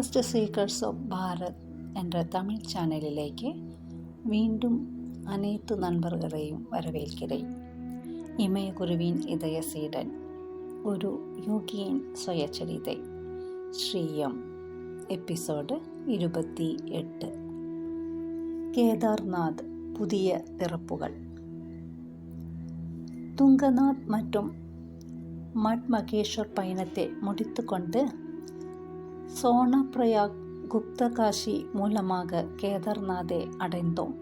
Breakfast seekers of Bharat എன்ற தமிழ் சேனலிலேக்கு மீண்டும் அனைத்து நண்பர்களையும் வரவேற்கிறேன் இமயகுருவின் இதய சீடன் ഒരു യോഗിയൻ സ്വയചരിത ശ്രീയം എപ്പിസോഡ് ഇരുപത്തി എട്ട് കേദാർനാഥ് പുതിയ പിറപ്പുകൾ തുങ്കനാഥ് മറ്റും മഡ് മകേശ്വർ പയണത്തെ മുടിത്തുകൊണ്ട് சோனப்பிரயாக் குப்தகாஷி மூலமாக கேதார்நாதை அடைந்தோம்.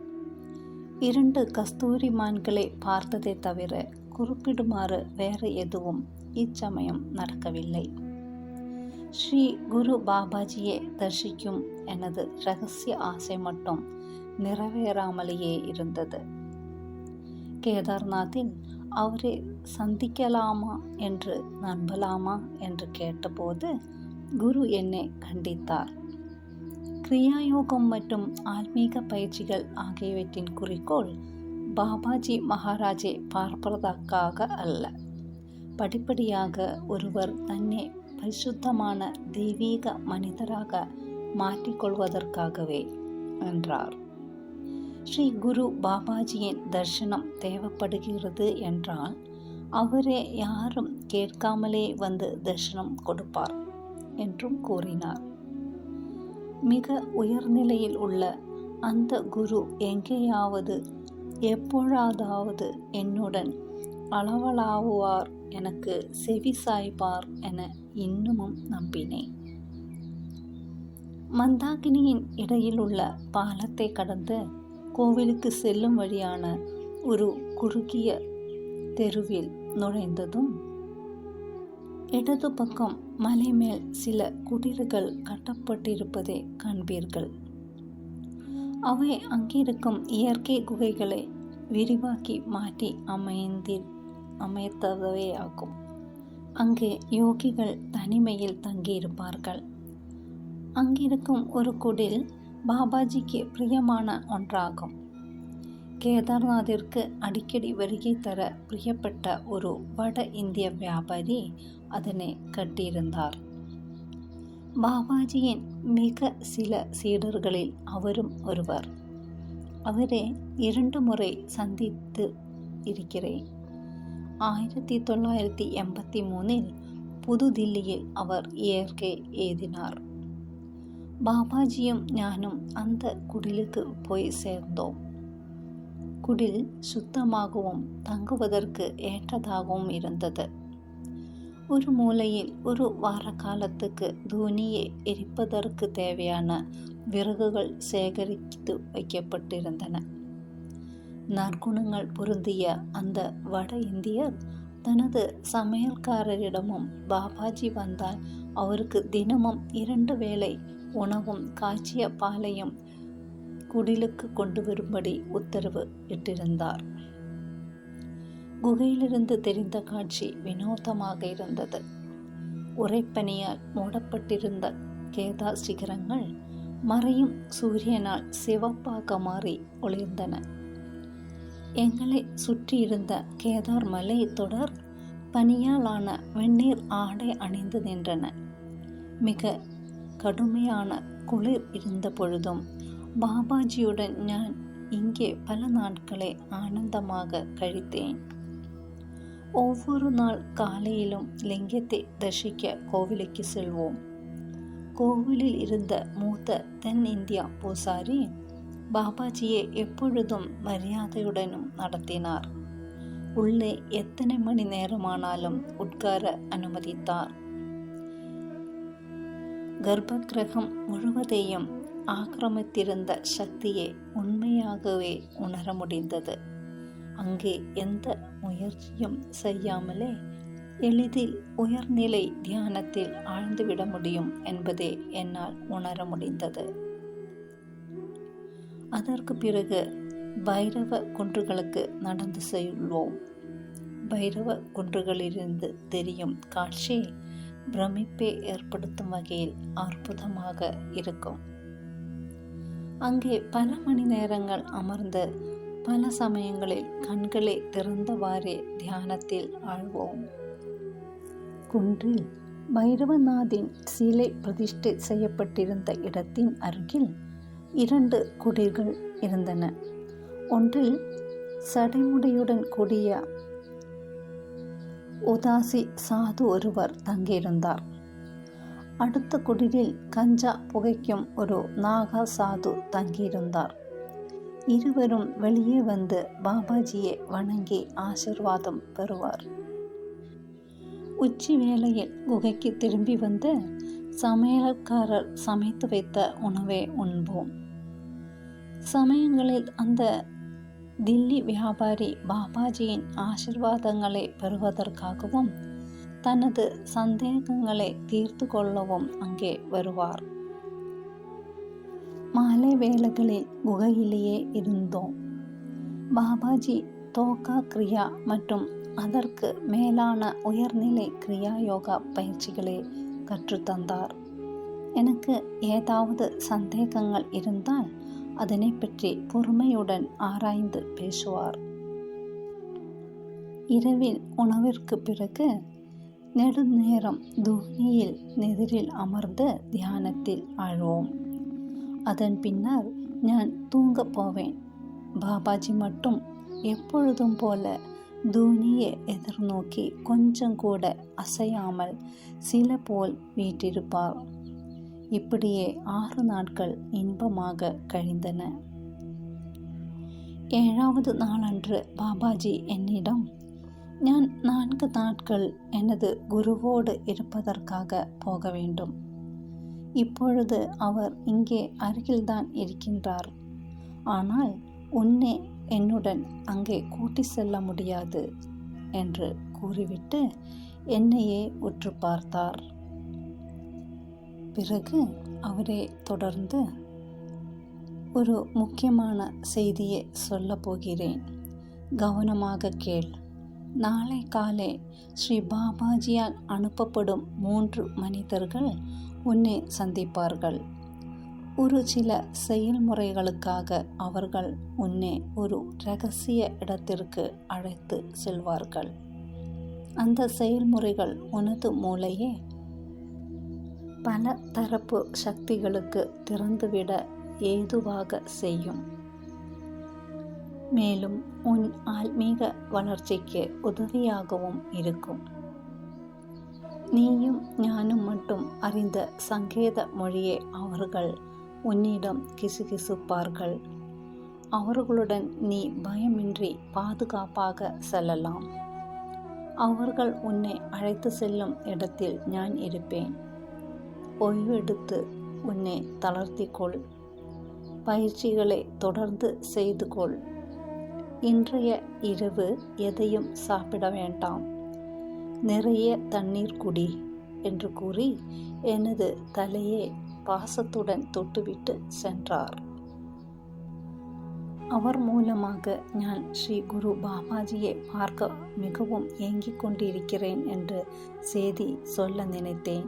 இரண்டு கஸ்தூரி மான்களை பார்த்ததை தவிர குறிப்பிடுமாறு வேறு எதுவும் இச்சமயம் நடக்கவில்லை. ஸ்ரீ குரு பாபாஜியை தரிசிக்கும் எனது ரகசிய ஆசை மட்டும் நிறைவேறாமலேயே இருந்தது. கேதார்நாத்தில் அவரை சந்திக்கலாமா என்று நம்பலாமா என்று கேட்டபோது குரு என்னை கண்டித்தார். கிரியாயோகம் மற்றும் ஆன்மீக பயிற்சிகள் ஆகியவற்றின் குறிக்கோள் பாபாஜி மகாராஜை பார்ப்பதற்காக அல்ல. படிப்படியாக ஒருவர் தன்னை பரிசுத்தமான தெய்வீக மனிதராக மாற்றிக்கொள்வதற்காகவே என்றார். ஸ்ரீ குரு பாபாஜியின் தர்சனம் தேவைப்படுகிறது என்றால் அவரே யாரும் கேட்காமலே வந்து தர்சனம் கொடுப்பார். என்றும் கூறினார். மிக உயர்நிலையில் உள்ள அந்த குரு எங்கேயாவது எப்பொழுதாவது என்னுடன் அளவலாவுவார் எனக்கு செவி சாய்ப்பார் என இன்னமும் நம்பினேன். மந்தாகினியின் இடையில் உள்ள பாலத்தை கடந்து கோவிலுக்கு செல்லும் வழியான ஒரு குறுகிய தெருவில் நுழைந்ததும் இடது பக்கம் மலை மேல் சில குடில்கள் கட்டப்பட்டிருப்பதை காண்பீர்கள். அவை அங்கிருக்கும் இயற்கை குகைகளை விரிவாக்கி மாற்றி அமைந்தி அமைத்ததவே ஆகும் அங்கே யோகிகள் தனிமையில் தங்கியிருப்பார்கள். அங்கிருக்கும் ஒரு குடில் பாபாஜிக்கு பிரியமான ஒன்றாகும். கேதார்நாத்திற்கு அடிக்கடி வருகை தர பிரியப்பட்ட ஒரு வட இந்திய வியாபாரி அதனை கட்டியிருந்தார். பாபாஜியின் மிக சில சீடர்களில் அவரும் ஒருவர். அவரை இரண்டு முறை சந்தித்து இருக்கிறேன். ஆயிரத்தி தொள்ளாயிரத்தி எண்பத்தி மூணில் புதுதில்லியில் அவர் இயற்கை ஏதினார். பாபாஜியும் ஞானும் அந்த குடிலுக்கு போய் சேர்ந்தோம். குடில் சுத்தமாகவும் தங்குவதற்கு ஏற்றதாகவும் இருந்தது. ஒரு மூலையில் ஒரு வார காலத்துக்கு தூணியை எரிப்பதற்கு தேவையான விறகுகள் சேகரித்து வைக்கப்பட்டிருந்தன. நற்குணங்கள் பொருந்திய அந்த வட இந்தியர் தனது சமையல்காரரிடமும் பாபாஜி வந்தால் அவருக்கு தினமும் இரண்டு வேளை உணவும் காய்ச்சிய பாலையும் குடிலுக்கு கொண்டு வரும்படி உத்தரவு இட்டிருந்தார். குகையிலிருந்து தெரிந்த காட்சி வினோதமாக இருந்தது. உரைப்பனியால் மூடப்பட்டிருந்த கேதா சிகரங்கள் மறையும் சூரியனால் சிவப்பாக மாறி ஒளிர்ந்தன. எங்களை சுற்றியிருந்த கேதார் மலை தொடர் பனியாலான வெந்நீர் ஆடை அணிந்து நின்றன. மிக கடுமையான குளிர் இருந்த பொழுதும் பாபாஜியுடன் நான் இங்கே பல நாட்களை ஆனந்தமாக கழித்தேன். ஒவ்வொரு நாள் காலையிலும் லிங்கத்தை தரிசிக்க கோவிலுக்கு செல்வோம். கோவிலில் இருந்த மூத்த தென்னிந்தியா பூசாரி பாபாஜியை எப்பொழுதும் மரியாதையுடனும் நடத்தினார். உள்ளே எத்தனை மணி நேரமானாலும் உட்கார அனுமதித்தார். கர்ப்பகிரகம் முழுவதையும் ஆக்கிரமித்திருந்த சக்தியை உண்மையாகவே உணர முடிந்தது. அங்கே எந்த முயற்சியும் செய்யாமலே எளிதில் உயர்நிலை தியானத்தில் ஆழ்ந்துவிட முடியும் என்பதை என்னால் உணர முடிந்தது. அதற்கு பிறகு பைரவ குன்றுகளுக்கு நடந்து செல்வோம். பைரவ குன்றுகளிலிருந்து தெரியும் காட்சி பிரமிப்பை ஏற்படுத்தும் வகையில் அற்புதமாக இருக்கும். அங்கே பல மணி நேரங்கள் அமர்ந்து பல சமயங்களில் கண்களை திறந்தவாறே தியானத்தில் ஆழ்வோம். குன்றில் பைரவநாதின் சிலை பிரதிஷ்டை செய்யப்பட்டிருந்த இடத்தின் அருகில் இரண்டு குடில்கள் இருந்தன. ஒன்றில் சடைமுடையுடன் கூடிய உதாசி சாது ஒருவர் தங்கியிருந்தார். அடுத்த குடிலில் கஞ்சா புகைக்கும் ஒரு நாகா சாது தங்கியிருந்தார். இருவரும் வெளியே வந்து பாபாஜியை வணங்கி ஆசிர்வாதம் பெறுவார். உச்சி வேளையில் குகைக்கு திரும்பி வந்து சமையல்காரர் சமைத்து வைத்த உணவை உண்போம். சமயங்களில் அந்த தில்லி வியாபாரி பாபாஜியின் ஆசிர்வாதங்களை பெறுவதற்காகவும் தனது சந்தேகங்களை தீர்த்து கொள்ளவும் அங்கே வருவார். மாலை வேளைகளில் குகையிலேயே இருந்தோம். பாபாஜி தோகா கிரியா மற்றும் அதற்கு மேலான உயர்நிலை கிரியா யோகா பயிற்சிகளை கற்றுத்தந்தார். எனக்கு ஏதாவது சந்தேகங்கள் இருந்தால் அதனை பற்றி பொறுமையுடன் ஆராய்ந்து பேசுவார். இரவில் உணவிற்கு பிறகு நெடுநேரம் தூணியில் நெதிரில் அமர்ந்து தியானத்தில் ஆழ்வோம். அதன் பின்னர் நான் தூங்கப் போவேன். பாபாஜி மட்டும் எப்பொழுதும் போல தூனியை எதிர்நோக்கி கொஞ்சம் கூட அசையாமல் சில போல் வீட்டிருப்பார் இப்படியே ஆறு நாட்கள் இன்பமாக கழிந்தன. ஏழாவது நாளன்று பாபாஜி என்னிடம் நான் நான்கு நாட்கள் எனது குருவோடு இருப்பதற்காக போக வேண்டும். இப்பொழுது அவர் இங்கே அருகில்தான் இருக்கின்றார். ஆனால் உன்னை என்னுடன் அங்கே கூட்டி செல்ல முடியாது என்று கூறிவிட்டு என்னையே உற்று பார்த்தார். பிறகு அவரே தொடர்ந்து ஒரு முக்கியமான செய்தியை சொல்லப் போகிறேன். கவனமாக கேள். நாளை காலை ஸ்ரீ பாபாஜியால் அனுப்பப்படும் மூன்று மனிதர்கள் உன்னை சந்திப்பார்கள். ஒரு சில செயல்முறைகளுக்காக அவர்கள் உன்னை ஒரு ரகசிய இடத்திற்கு அழைத்து செல்வார்கள். அந்த செயல்முறைகள் உனது மூளையே பல தரப்பு சக்திகளுக்கு திறந்துவிட ஏதுவாக செய்யும். மேலும் உன் ஆன்மீக வளர்ச்சிக்கு உதவியாகவும் இருக்கும். நீயும் ஞானும் மட்டும் அறிந்த சங்கேத மொழியை அவர்கள் உன்னிடம் கிசுகிசுப்பார்கள். அவர்களுடன் நீ பயமின்றி பாதுகாப்பாக செல்லலாம். அவர்கள் உன்னை அழைத்து செல்லும் இடத்தில் நான் இருப்பேன். ஓய்வெடுத்து உன்னை தளர்த்திக்கொள். பயிற்சிகளை தொடர்ந்து செய்து கொள் இன்றைய இரவு எதையும் சாப்பிட வேண்டாம். நிறைய தண்ணீர் குடி என்று கூறி எனது தலையை பாசத்துடன் தொட்டுவிட்டு சென்றார். அவர் மூலமாக நான் ஸ்ரீ குரு பாபாஜியை பார்க்க மிகவும் ஏங்கிக் கொண்டிருக்கிறேன் என்று செய்தி சொல்ல நினைத்தேன்.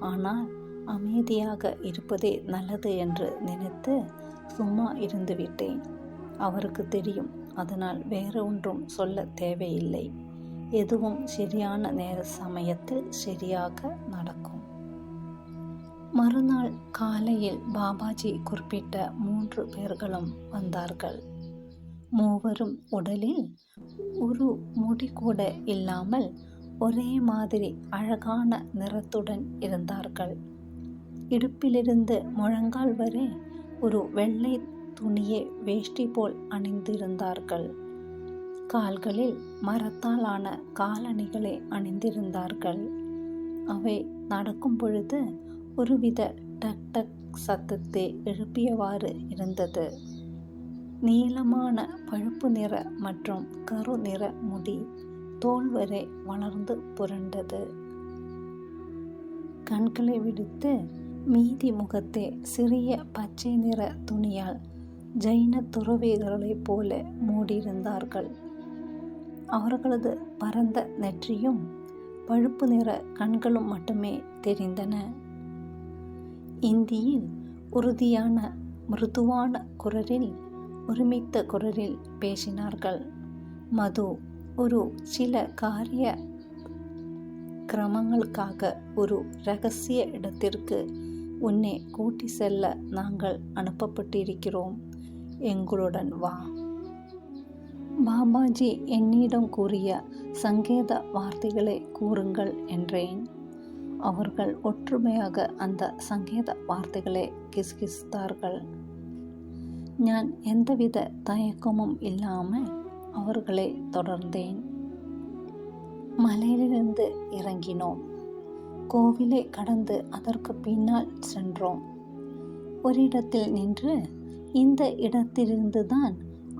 ஆனால் அமைதியாக இருப்பதே நல்லது என்று நினைத்து சும்மா இருந்துவிட்டேன். அவருக்கு தெரியும் அதனால் வேறு ஒன்றும் சொல்ல தேவையில்லை. எதுவும் சரியான நேர சமயத்தில் சரியாக நடக்கும். மறுநாள் காலையில் பாபாஜி குறிப்பிட்ட மூன்று பேர்களும் வந்தார்கள். மூவரும் உடலில் ஒரு முடி கூட இல்லாமல் ஒரே மாதிரி அழகான நிறத்துடன் இருந்தார்கள். இடுப்பிலிருந்து முழங்கால் வரை ஒரு வெள்ளை துணியை வேஷ்டி போல் அணிந்திருந்தார்கள். கால்களில் மரத்தால் ஆன காலணிகளை அணிந்திருந்தார்கள். அவை நடக்கும் பொழுது ஒருவித டக் டக் சத்தத்தை எழுப்பியவாறு இருந்தது. நீளமான பழுப்பு நிற மற்றும் கரு நிற முடி தோல் வரை வளர்ந்து புரண்டது. கண்களை விடுத்து மீதி முகத்தை சிறிய பச்சை நிற துணியால் ஜைன துறவிகளைப் போல மூடியிருந்தார்கள். அவர்களது பரந்த நெற்றியும் பழுப்பு நிற கண்களும் மட்டுமே தெரிந்தன. இந்தியில் உறுதியான மிருதுவான குரலில் ஒருமித்த குரலில் பேசினார்கள். மது ஒரு சில காரிய கிரமங்களுக்காக ஒரு ரகசிய இடத்திற்கு உன்னை கூட்டி செல்ல நாங்கள் அனுப்பப்பட்டிருக்கிறோம். எங்களுடன் வா. பாபாஜி என்னிடம் கூறிய சங்கேத வார்த்தைகளை கூறுங்கள் என்றேன். அவர்கள் ஒற்றுமையாக அந்த சங்கேத வார்த்தைகளை கிசுகிசுத்தார்கள். நான் எந்தவித தயக்கமும் இல்லாமல் அவர்களை தொடர்ந்தேன். மலையிலிருந்து இறங்கினோம். கோவிலை கடந்து அதற்கு பின்னால் சென்றோம். ஒரு இடத்தில் நின்று இந்த இடத்திலிருந்து தான்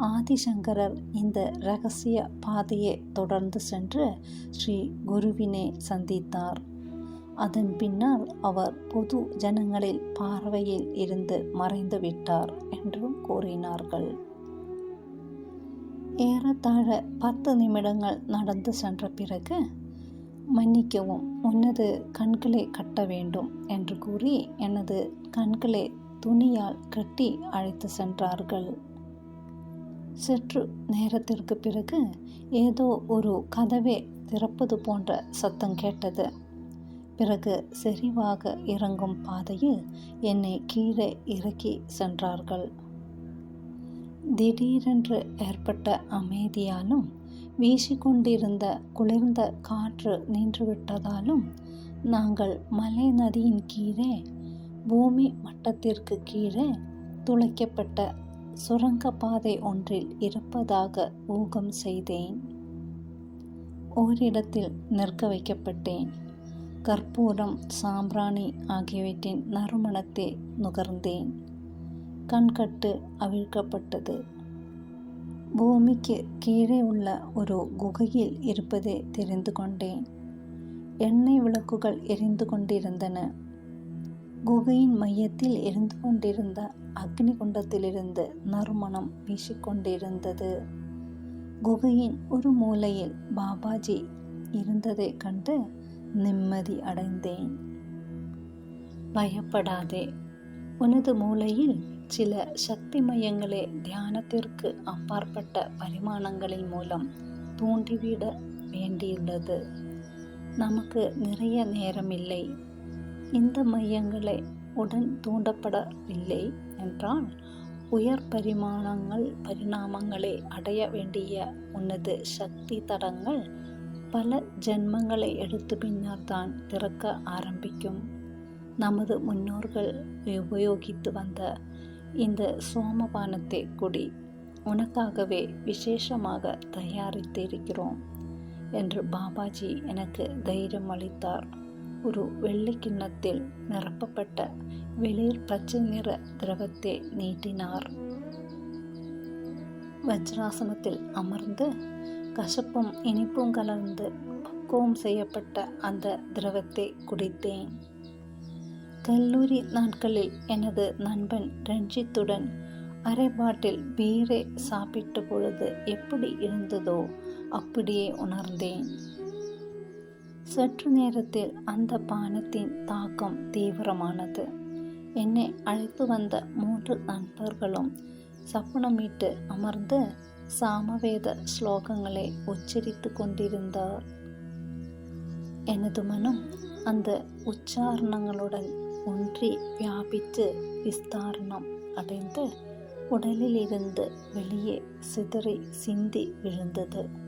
ஆதிசங்கரர் இந்த ரகசிய பாதையை தொடர்ந்து சென்று ஸ்ரீ குருவினை சந்தித்தார். அதன் பின்னால் அவர் பொது ஜனங்களில் பார்வையில் இருந்து மறைந்து விட்டார் என்றும் கூறினார்கள். ஏறத்தாழ பத்து நிமிடங்கள் நடந்து சென்ற பிறகு மன்னிக்கவும் உனது கண்களை கட்ட வேண்டும் என்று கூறி எனது கண்களை துணியால் கட்டி அழைத்து சென்றார்கள். சற்று நேரத்திற்கு பிறகு ஏதோ ஒரு கதவே திறப்பது போன்ற சத்தம் கேட்டது. பிறகு செறிவாக இறங்கும் பாதையில் என்னை கீழே இறக்கி சென்றார்கள். திடீரென்று ஏற்பட்ட அமைதியாலும் வீசிக்கொண்டிருந்த குளிர்ந்த காற்று நின்றுவிட்டதாலும் நாங்கள் மலை நதியின் கீழே பூமி மட்டத்திற்கு கீழே துளைக்கப்பட்ட சுரங்கப்பாதை ஒன்றில் இருப்பதாக ஊகம் செய்தேன். ஓரிடத்தில் நிற்க வைக்கப்பட்டேன். கற்பூரம் சாம்பிராணி ஆகியவற்றின் நறுமணத்தை நுகர்ந்தேன். கண்கட்டு அவிழ்க்கப்பட்டது. பூமிக்கு கீழே உள்ள ஒரு குகையில் இருப்பதை தெரிந்து கொண்டேன். எண்ணெய் விளக்குகள் எரிந்து கொண்டிருந்தன. குகையின் மையத்தில் இருந்து கொண்டிருந்த அக்னி குண்டத்திலிருந்து நறுமணம் வீசிக்கொண்டிருந்தது. குகையின் ஒரு மூலையில் பாபாஜி இருந்ததை கண்டு நிம்மதி அடைந்தேன். பயப்படாதே. உனது மூளையில் சில சக்தி மையங்களே தியானத்திற்கு அப்பாற்பட்ட பரிமாணங்களின் மூலம் தூண்டிவிட வேண்டியுள்ளது. நமக்கு நிறைய நேரம் இல்லை இந்த மையங்களை உடன் தூண்டப்படவில்லை என்றால் உயர் பரிமாணங்கள் பரிணாமங்களை அடைய வேண்டிய உனது சக்தி தடங்கள் பல ஜென்மங்களை எடுத்து பின்னர் தான் திறக்க ஆரம்பிக்கும். நமது முன்னோர்கள் உபயோகித்து வந்த இந்த சோமபானத்தை குடி உனக்காகவே விசேஷமாக தயாரித்திருக்கிறோம் என்று பாபாஜி எனக்கு தைரியம் அளித்தார். ஒரு வெள்ளை கிண்ணத்தில் நிரப்பப்பட்ட வெளிர் பச்சை நிற திரவத்தை நீட்டினார். வஜ்ராசனத்தில் அமர்ந்து கசப்பும் இனிப்பும் கலந்து பக்குவம் செய்யப்பட்ட அந்த திரவத்தை குடித்தேன். கல்லூரி நாட்களில் எனது நண்பன் ரஞ்சித்துடன் அரை பாட்டில் பீரை சாப்பிட்ட பொழுது எப்படி இருந்ததோ அப்படியே உணர்ந்தேன். சற்று நேரத்தில் அந்த பானத்தின் தாக்கம் தீவிரமானது. என்னை அழைத்து வந்த மூன்று நண்பர்களும் சப்பனமிட்டு அமர்ந்து சாமவேத ஸ்லோகங்களை உச்சரித்து கொண்டிருந்தார். எனது மனம் அந்த உச்சாரணங்களுடன் ஒன்றி வியாபித்து விஸ்தாரணம் அடைந்து உடலிலிருந்து வெளியே சிதறி சிந்தி விழுந்தது.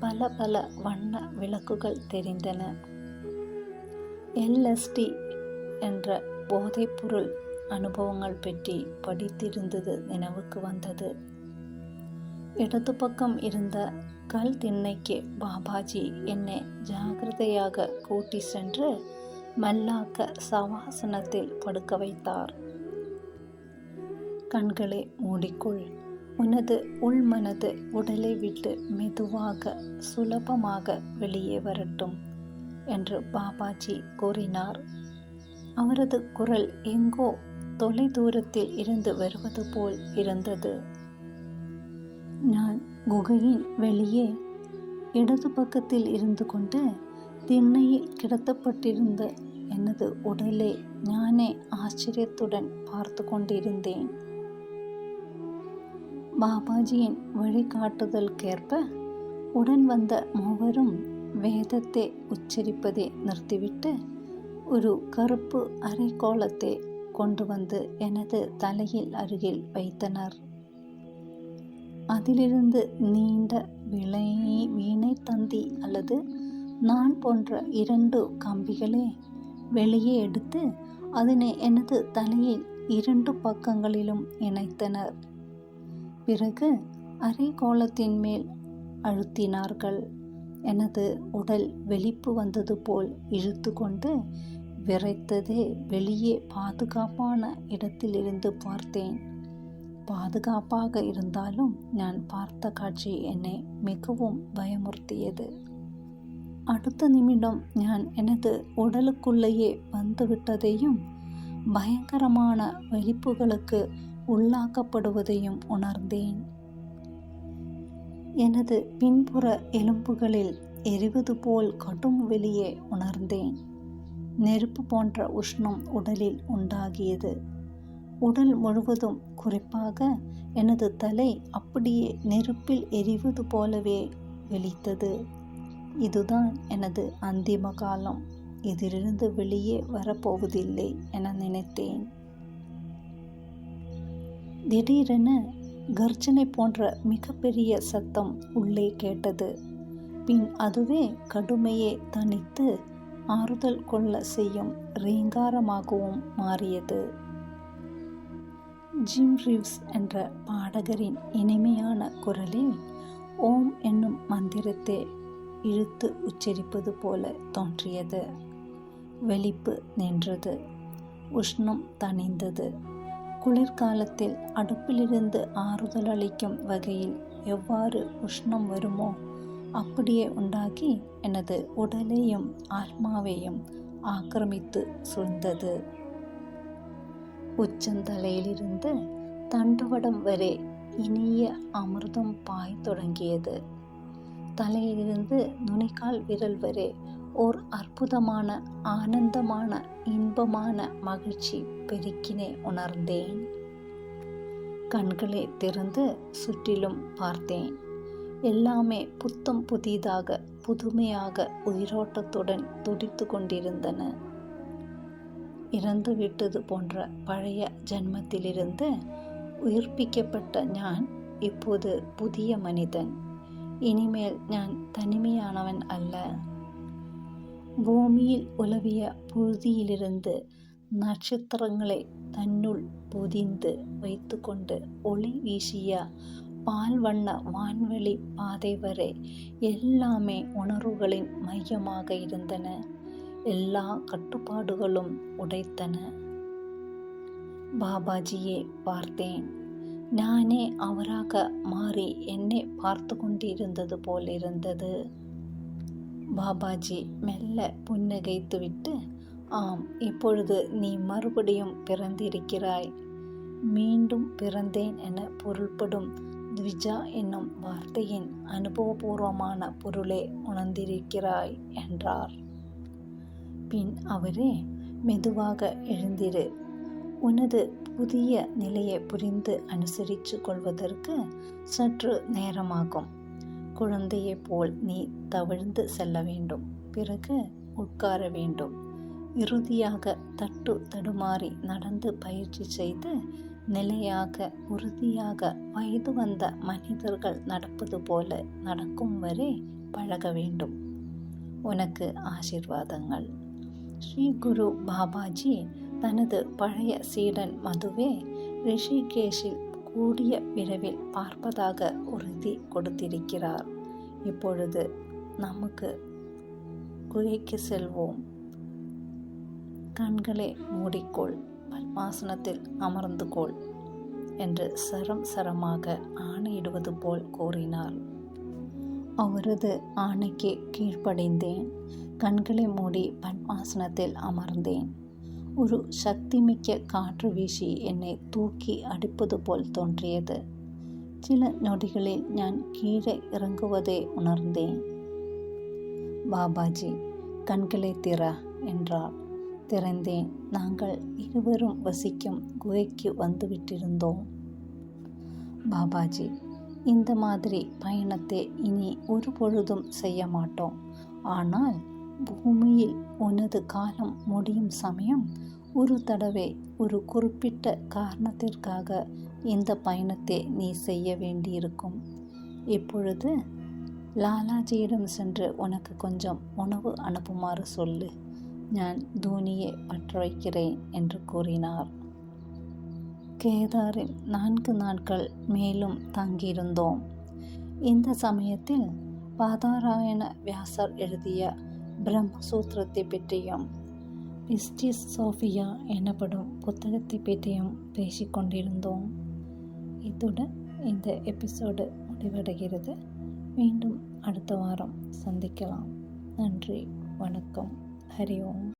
பல பல வண்ண விளக்குகள் தெரிந்தன. எல்எஸ்டி என்ற போதைப்பொருள் அனுபவங்கள் பற்றி படித்திருந்தது நினைவுக்கு வந்தது. இடது பக்கம் இருந்த கல் திண்ணைக்கு பாபாஜி என்னை ஜாகிரதையாக கூட்டி சென்று மல்லாக்க சவாசனத்தில் படுக்க வைத்தார். கண்களை மூடிக்கொள். உனது உள்மனது உடலை விட்டு மெதுவாக சுலபமாக வெளியே வரட்டும் என்று பாபாஜி கூறினார். அவரது குரல் எங்கோ தொலை தூரத்தில் இருந்து வருவது போல் இருந்தது. நான் குகையின் வெளியே இடது பக்கத்தில் இருந்து கொண்டு திண்ணையில் கிடத்தப்பட்டிருந்த எனது உடலை நானே ஆச்சரியத்துடன் பார்த்து கொண்டிருந்தேன். பாபாஜியின் வழிகாட்டுதலுக்கேற்ப உடன் வந்த மூவரும் வேதத்தை உச்சரிப்பதை நிறுத்திவிட்டு ஒரு கருப்பு அரைக்கோளத்தை கொண்டு வந்து எனது தலையில் அருகில் வைத்தனர். அதிலிருந்து நீண்ட விளை வீணை தந்தி அல்லது நான் போன்ற இரண்டு கம்பிகளை வெளியே எடுத்து அதனை எனது தலையில் இரண்டு பக்கங்களிலும் இணைத்தனர். பிறகு அரைக்கோளத்தின் மேல் அழுத்தினார்கள். எனது உடல் வெளிப்பு வந்தது போல் இழுத்து கொண்டு விரைத்ததே வெளியே பாதுகாப்பான இடத்திலிருந்து பார்த்தேன். பாதுகாப்பாக இருந்தாலும் நான் பார்த்த காட்சி என்னை மிகவும் பயமுறுத்தியது. அடுத்த நிமிடம் நான் எனது உடலுக்குள்ளேயே வந்துவிட்டதையும் பயங்கரமான வெளிப்புகளுக்கு உள்ளாக்கப்படுவதையும் உணர்ந்தேன். எனது பின்புற எலும்புகளில் எரிவது போல் கடும் வெளியே உணர்ந்தேன். நெருப்பு போன்ற உஷ்ணம் உடலில் உண்டாகியது. உடல் முழுவதும் குறிப்பாக எனது தலை அப்படியே நெருப்பில் எரிவது போலவே வெளித்தது. இதுதான் எனது அந்திம காலம் இதிலிருந்து வெளியே வரப்போவதில்லை என நினைத்தேன். திடீரென கர்ஜனை போன்ற மிகப்பெரிய சத்தம் உள்ளே கேட்டது. பின் அதுவே கடுமையே தனித்து ஆறுதல் கொள்ள செய்யும் ரீங்காரமாகவும் மாறியது. ஜிம் ரிவ்ஸ் என்ற பாடகரின் இனிமையான குரலில் ஓம் என்னும் மந்திரத்தை இழுத்து உச்சரிப்பது போல தோன்றியது. வெளிப்பு நின்றது. உஷ்ணம் தணிந்தது. குளிர்காலத்தில் அடுப்பிலிருந்து ஆறுதல் அளிக்கும் வகையில் எவ்வாறு உஷ்ணம் வருமோ அப்படியே உண்டாகி எனது உடலையும் ஆத்மாவையும் ஆக்கிரமித்து சுழ்ந்தது. உச்சந்தலையிலிருந்து தண்டுவடம் வரை இனிய அமிர்தம் பாய் தொடங்கியது. தலையிலிருந்து நுனிக்கால் விரல் வரை ஓர் அற்புதமான ஆனந்தமான இன்பமான மகிழ்ச்சி பெருக்கினே உணர்ந்தேன். கண்களை திறந்து சுற்றிலும் பார்த்தேன். எல்லாமே புத்தம் புதிதாக புதுமையாக உயிரோட்டத்துடன் துடித்து கொண்டிருந்தன. இறந்து விட்டது போன்ற பழைய ஜன்மத்திலிருந்து உயிர்ப்பிக்கப்பட்ட ஞான் இப்போது புதிய மனிதன். இனிமேல் ஞான் தனிமையானவன் அல்ல. பூமியில் உலவிய புழுதியிலிருந்து நட்சத்திரங்களை தன்னுள் பொதிந்து வைத்துக்கொண்டு ஒளி வீசிய பால் வண்ண வான்வெளி பாதை வரை எல்லாமே உணர்வுகளின் மையமாக இருந்தன. எல்லா கட்டுப்பாடுகளும் உடைத்தன. பாபாஜியை பார்த்தேன். நானே அவராக மாறி என்னை பார்த்து கொண்டிருந்தது போலிருந்தது. பாபாஜி மெல்ல புன்னகைத்துவிட்டு ஆம் இப்பொழுது நீ மறுபடியும் பிறந்திருக்கிறாய். மீண்டும் பிறந்தேன் என பொருள்படும் த்விஜா என்னும் வார்த்தையின் அனுபவபூர்வமான பொருளே உணர்ந்திருக்கிறாய் என்றார். பின் அவரே மெதுவாக எழுந்திரு. உனது புதிய நிலையை புரிந்து அனுசரித்து கொள்வதற்கு சற்று நேரமாகும். குழந்தையைப் போல் நீ தவிழ்ந்து செல்ல வேண்டும். பிறகு உட்கார வேண்டும். இறுதியாக தட்டு தடுமாறி நடந்து பயிற்சி செய்து நிலையாக உறுதியாக வயது வந்த மனிதர்கள் நடப்பது போல நடக்கும் வரை பழக வேண்டும். உனக்கு ஆசிர்வாதங்கள். ஸ்ரீ குரு பாபாஜி தனது பழைய சீடன் மதுவே ரிஷிகேஷில் கூடிய விரைவில் பார்ப்பதாக உறுதி கொடுத்திருக்கிறார். இப்பொழுது நமக்கு குகைக்கு செல்வோம். கண்களை மூடிக்கொள் பத்மாசனத்தில் அமர்ந்து கொள் என்று சரம் சரமாக ஆணையிடுவது போல் கூறினார். அவரது ஆணைக்கு கீழ்ப்படைந்தேன். கண்களை மூடி பத்மாசனத்தில் அமர்ந்தேன். ஒரு சக்திமிக்க காற்று வீசி என்னை தூக்கி அடிப்பது போல் தோன்றியது. சில நொடிகளில் நான் கீழே இறங்குவதை உணர்ந்தேன். பாபாஜி கண்களை திற என்றார் திறந்தேன். நாங்கள் இருவரும் வசிக்கும் குகைக்கு வந்துவிட்டிருந்தோம் பாபாஜி இந்த மாதிரி பயணத்தை இனி ஒருபொழுதும் செய்ய மாட்டோம். ஆனால் பூமியில் உனது காலம் முடியும் சமயம் ஒரு தடவை ஒரு குறிப்பிட்ட காரணத்திற்காக இந்த பயணத்தை நீ செய்ய வேண்டியிருக்கும். இப்பொழுது லாலாஜியிடம் சென்று உனக்கு கொஞ்சம் உணவு அனுப்புமாறு சொல்லு. நான் தோனியை பற்ற வைக்கிறேன் என்று கூறினார். கேதாரில் நான்கு நாட்கள் மேலும் தங்கியிருந்தோம். இந்த சமயத்தில் பாதாராயண வியாசர் எழுதிய பிரம்மசூத்திரத்தை பற்றியும் இஸ்டிஸ் சோஃபியா எனப்படும் புத்தகத்தை பற்றியும் பேசிக்கொண்டிருந்தோம். இத்துடன் இந்த எபிசோடு முடிவடைகிறது. மீண்டும் அடுத்த வாரம் சந்திக்கலாம். நன்றி வணக்கம். ஹரி ஓம்.